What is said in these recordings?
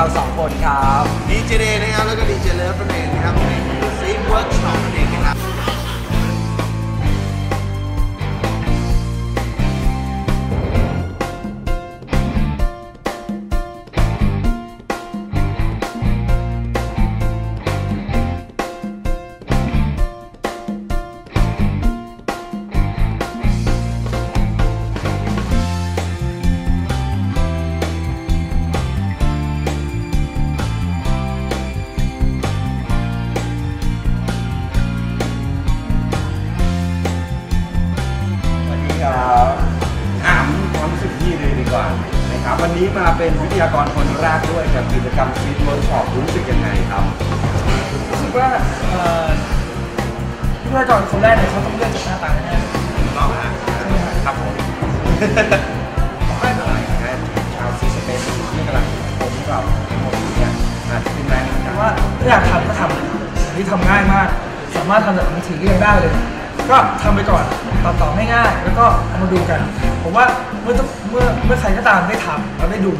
เราสองคนครับดีเจเดนะครับแล้วก็ดีเจเลิฟนั่นเองนะครับในซีเวิร์กช็อป กพี่เลยดีกว่านะครับวันนี้มาเป็นวิทยากรคนแรกด้วยกับกิจกรรมชีวิตเวิร์กช็อปรู้สึกยังไงครับรู้สึกว่าเอ่อผู้ให้ก่อนคนแรกเนี่ยเขาต้องเลือกจากหน้าตาแน่ๆต้องฮะครับผมไม่เป็นไรนะชาวซีสเปซที่กำลังผมกับผมเนี่ยอาจจะเป็นแรงเหมือนกัแต่นว่าถ้าอยากทำก็ทำอันนี้ทำง่ายมาก สามารถทำจากมือถือเรียงได้เลย ก็ทำไปก่อนต่อต่อให้ง่ายๆแล้วก็เอามาดูกัน ผมว่าเมื่อทุกเมื่อเมื่อใครก็ตามได้ทำแล้วได้ดู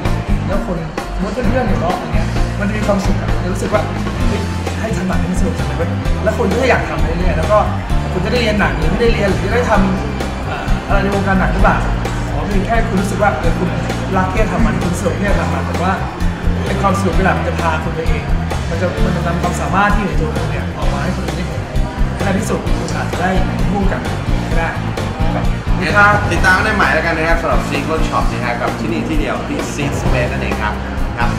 แล้วคนเมื่อเพื่อนๆอยู่รอบอย่างเงี้ยมันจะมีความสุขอะจะรู้สึกว่าให้ทำหนังให้มันสนุกจังเลยเว้ยแล้วคนก็จะอยากทำเรื่อยๆแล้วก็คุณจะได้เรียนหนังหรือไม่ได้เรียนหรือจะได้ทำอะไรในวงการหนังหรือเปล่าขอเพียงแค่คุณรู้สึกว่าเออคุณรักที่จะทำมันคุณสนุกที่จะทำมันแต่ว่าไอ้ความสนุกเวลามันจะพาคุณไปเอง มันจะมันจะนำความสามารถที่อยู่ในตัวคุณเนี่ยออกมาให้คนอื่นได้เห็นในที่สุดคุณอาจจะได้ร่วมกับก็ได้ ครับติดตามได้ใหม่แล้วกันนะครับสำหรับซีกรถช็อปนะครับกับที่นี่ที่เดียวที่ซีกสเปซนั่นเองครับครับ